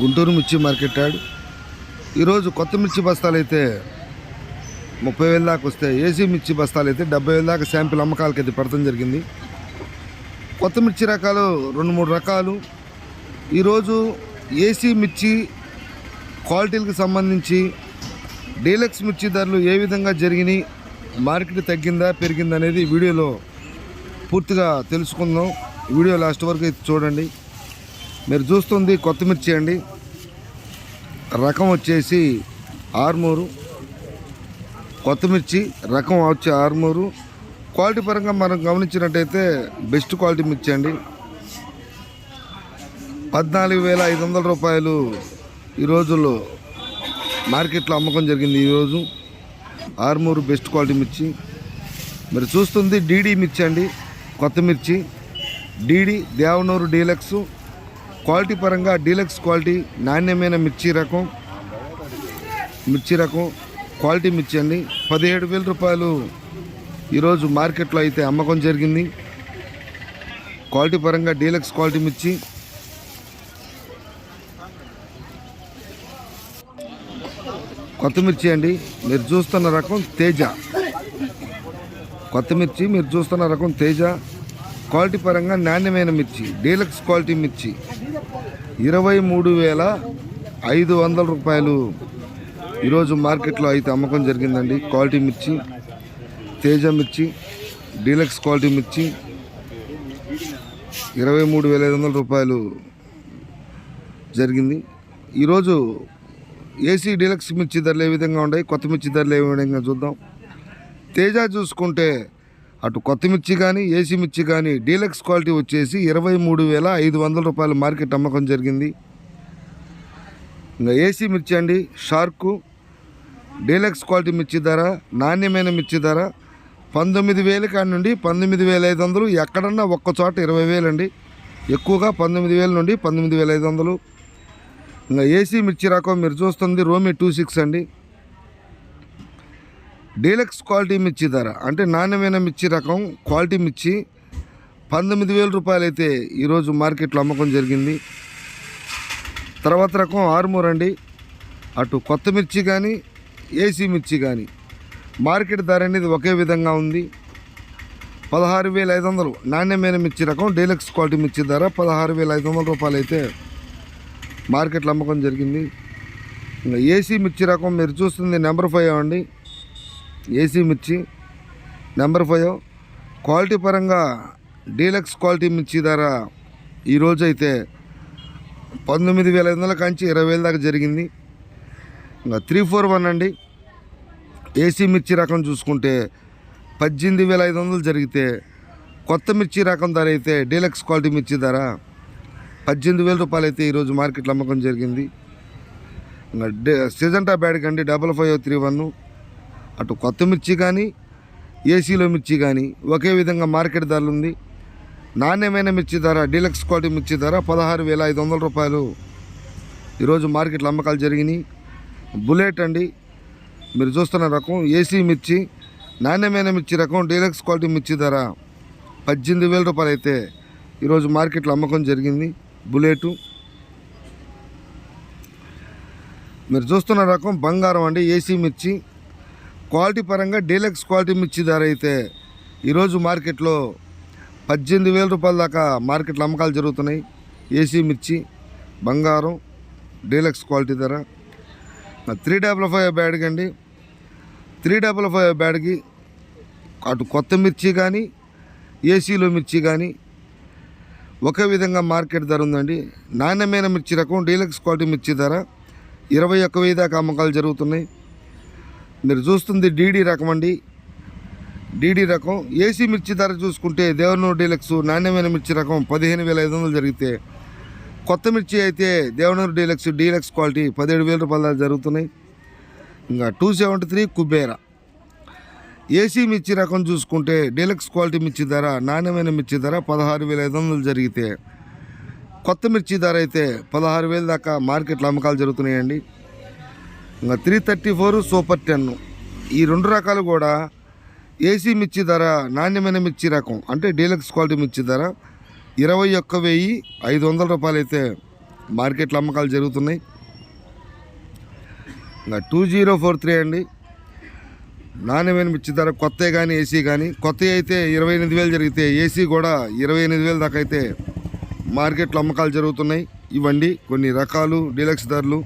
గుంటూరు మిర్చి మార్కెట్ ఈరోజు కొత్త మిర్చి బస్తాలు అయితే ముప్పై వేల దాకా వస్తాయి. ఏసీ మిర్చి బస్తాలు అయితే డెబ్బై వేల దాకా శాంపిల్ అమ్మకాలకి అయితే పెడతాం జరిగింది. కొత్త మిర్చి రకాలు రెండు మూడు రకాలు. ఈరోజు ఏసీ మిర్చి క్వాలిటీలకు సంబంధించి డీలక్స్ మిర్చి ధరలు ఏ విధంగా జరిగినాయి మార్కెట్ తగ్గిందా పెరిగిందా అనేది వీడియోలో పూర్తిగా తెలుసుకుందాం. వీడియో లాస్ట్ వరకు అయితే చూడండి. మీరు చూస్తుంది కొత్తిమిర్చి అండి రకం వచ్చేసి ఆర్మూరు. కొత్తమిర్చి రకం వచ్చి ఆర్మూరు. క్వాలిటీ పరంగా మనం గమనించినట్టయితే బెస్ట్ క్వాలిటీ మిర్చి అండి. పద్నాలుగు వేల ఐదు వందల రూపాయలు ఈ రోజుల్లో మార్కెట్లో అమ్మకం జరిగింది ఈరోజు ఆర్మూరు బెస్ట్ క్వాలిటీ మిర్చి. మీరు చూస్తుంది డీడీ మిర్చి అండి కొత్త మిర్చి డీడీ దేవనూరు డీలక్స్. క్వాలిటీ పరంగా డీలక్స్ క్వాలిటీ నాణ్యమైన మిర్చి రకం. మిర్చి రకం. క్వాలిటీ మిర్చి అండి. పదిహేడు వేల రూపాయలు ఈరోజు మార్కెట్లో అయితే అమ్మకం జరిగింది. క్వాలిటీ పరంగా డీలక్స్ క్వాలిటీ మిర్చి. కొత్త మిర్చి అండి. మీరు చూస్తున్న రకం తేజ. కొత్త మిర్చి మీరు చూస్తున్న రకం తేజ. క్వాలిటీ పరంగా నాణ్యమైన మిర్చి. డీలక్స్ క్వాలిటీ మిర్చి. ఇరవై మూడు వేల ఐదు వందల రూపాయలు ఈరోజు మార్కెట్లో అయితే అమ్మకం జరిగిందండి. క్వాలిటీ మిర్చి తేజ మిర్చి డీలక్స్ క్వాలిటీ మిర్చి ఇరవై మూడు వేల ఐదు వందల రూపాయలు జరిగింది. ఈరోజు ఏసీ డీలక్స్ మిర్చి ధరలు ఏ విధంగా ఉన్నాయి? కొత్త మిర్చి ధరలు ఏ విధంగా చూద్దాం. తేజ చూసుకుంటే అటు కొత్త మిర్చి కానీ ఏసీ మిర్చి కానీ డీలక్స్ క్వాలిటీ వచ్చేసి ఇరవై మూడు వేల ఐదు వందల రూపాయల మార్కెట్ అమ్మకం జరిగింది. ఇంకా ఏసీ మిర్చి అండి షార్కు డీలక్స్ క్వాలిటీ మిర్చి ధర నాణ్యమైన మిర్చి ధర పంతొమ్మిది వేల కాడి నుండి పంతొమ్మిది వేల ఐదు వందలు ఎక్కడన్నా ఒక్క చోట ఇరవై వేలండి ఎక్కువగా పంతొమ్మిది వేల నుండి పంతొమ్మిది వేల ఐదు వందలు. ఇంకా ఏసీ మిర్చి రకం మీరు చూస్తుంది రోమి టూ సిక్స్ అండి. డీలక్స్ క్వాలిటీ మిర్చి ధర. అంటే నాణ్యమైన మిర్చి రకం క్వాలిటీ మిర్చి పంతొమ్మిది వేల రూపాయలు అయితే ఈరోజు మార్కెట్లో అమ్మకం జరిగింది. తర్వాత రకం ఆర్మూర్ అండి అటు కొత్త మిర్చి కానీ ఏసీ మిర్చి కానీ మార్కెట్ ధర అనేది ఒకే విధంగా ఉంది. పదహారు వేల ఐదు వందలు. నాణ్యమైన మిర్చి రకం డీలక్స్ క్వాలిటీ మిర్చి ధర పదహారు వేల ఐదు వందల రూపాయలు అయితే మార్కెట్లో అమ్మకం జరిగింది. ఇంకా ఏసీ మిర్చి రకం మీరు చూస్తుంది నెంబర్ ఫైవ్ అండి ఏసీ మిర్చి నెంబర్ ఫైవ్. క్వాలిటీ పరంగా డీలక్స్ క్వాలిటీ మిర్చి ధర ఈరోజు అయితే పంతొమ్మిది వేల ఐదు వందల కాంచి ఇరవై వేల దాకా జరిగింది. ఇంకా త్రీ ఫోర్ వన్ అండి. ఏసీ మిర్చి రకం చూసుకుంటే పద్దెనిమిది వేల ఐదు వందలు జరిగితే కొత్త మిర్చి రకం ధర అయితే డీలక్స్ క్వాలిటీ మిర్చి ధర పద్దెనిమిది వేల రూపాయలు అయితే ఈరోజు మార్కెట్లో అమ్మకం జరిగింది. ఇంకా డే సిజంటా బ్యాడ్కి అండి డబల్ ఫైవ్ త్రీ వన్. అటు కొత్త మిర్చి కానీ ఏసీలో మిర్చి కానీ ఒకే విధంగా మార్కెట్ ధరలు ఉంది. నాణ్యమైన మిర్చి ధర డీలక్స్ క్వాలిటీ మిర్చి ధర పదహారు వేల ఐదు వందల రూపాయలు. ఈరోజు మార్కెట్లో అమ్మకాలు జరిగినాయి. బుల్లెట్ అండి. మీరు చూస్తున్న రకం ఏసీ మిర్చి నాణ్యమైన మిర్చి రకం డీలక్స్ క్వాలిటీ మిర్చి ధర పద్దెనిమిది వేల రూపాయలు అయితే ఈరోజు మార్కెట్లో అమ్మకం జరిగింది. బుల్లెటు. మీరు చూస్తున్న రకం బంగారం అండి ఏసీ మిర్చి. క్వాలిటీ పరంగా డీలక్స్ క్వాలిటీ మిర్చి ధర అయితే ఈరోజు మార్కెట్లో పద్దెనిమిది వేల రూపాయల దాకా మార్కెట్లో అమ్మకాలు జరుగుతున్నాయి. ఏసీ మిర్చి బంగారం డీలక్స్ క్వాలిటీ ధర. త్రీ డబల్ ఫైవ్ బ్యాడ్కి అండి. త్రీ డబల్ ఫైవ్ బ్యాడ్కి అటు కొత్త మిర్చి కానీ ఏసీలో మిర్చి కానీ ఒకే విధంగా మార్కెట్ ధర ఉందండి. నాణ్యమైన మిర్చి రకం డీలక్స్ క్వాలిటీ మిర్చి ధర. ఇరవై ఒక్క వెయ్యి దాకా అమ్మకాలు జరుగుతున్నాయి. మీరు చూస్తుంది డీడీ రకం అండి. డీడీ రకం ఏసీ మిర్చి ధర చూసుకుంటే దేవనూరు డీలక్స్ నాణ్యమైన మిర్చి రకం పదిహేను వేల ఐదు వందలు జరిగితే కొత్త మిర్చి అయితే దేవనూరు డీలక్స్ డీలక్స్ క్వాలిటీ పదిహేడు వేల రూపాయల జరుగుతున్నాయి. ఇంకా two seventy three Kubera. AC మిర్చి రకం చూసుకుంటే డీలక్స్ క్వాలిటీ మిర్చి ధర నాణ్యమైన మిర్చి ధర పదహారు వేల ఐదు వందలు జరిగితే కొత్త మిర్చి ధర అయితే పదహారు వేల దాకా మార్కెట్లో అమ్మకాలు జరుగుతున్నాయండి. ఇంకా three thirty four super ten ఈ రెండు రకాలు కూడా ఏసీ మిర్చి ధర నాణ్యమైన మిర్చి రకం అంటే డీలక్స్ క్వాలిటీ మిర్చి ధర. ఇరవై ఒక్క వెయ్యి ఐదు వందల రూపాయలు అయితే మార్కెట్లో అమ్మకాలు జరుగుతున్నాయి. ఇంకా టూ జీరో ఫోర్ త్రీ అండి. నాణ్యమైన మిర్చి ధర కొత్త కానీ ఏసీ కానీ కొత్త అయితే ఇరవై ఎనిమిది వేలు జరిగితే ఏసీ కూడా ఇరవై ఎనిమిది వేలు దాకా అయితే మార్కెట్లో అమ్మకాలు జరుగుతున్నాయి. ఇవ్వండి కొన్ని రకాలు డీలక్స్ ధరలు.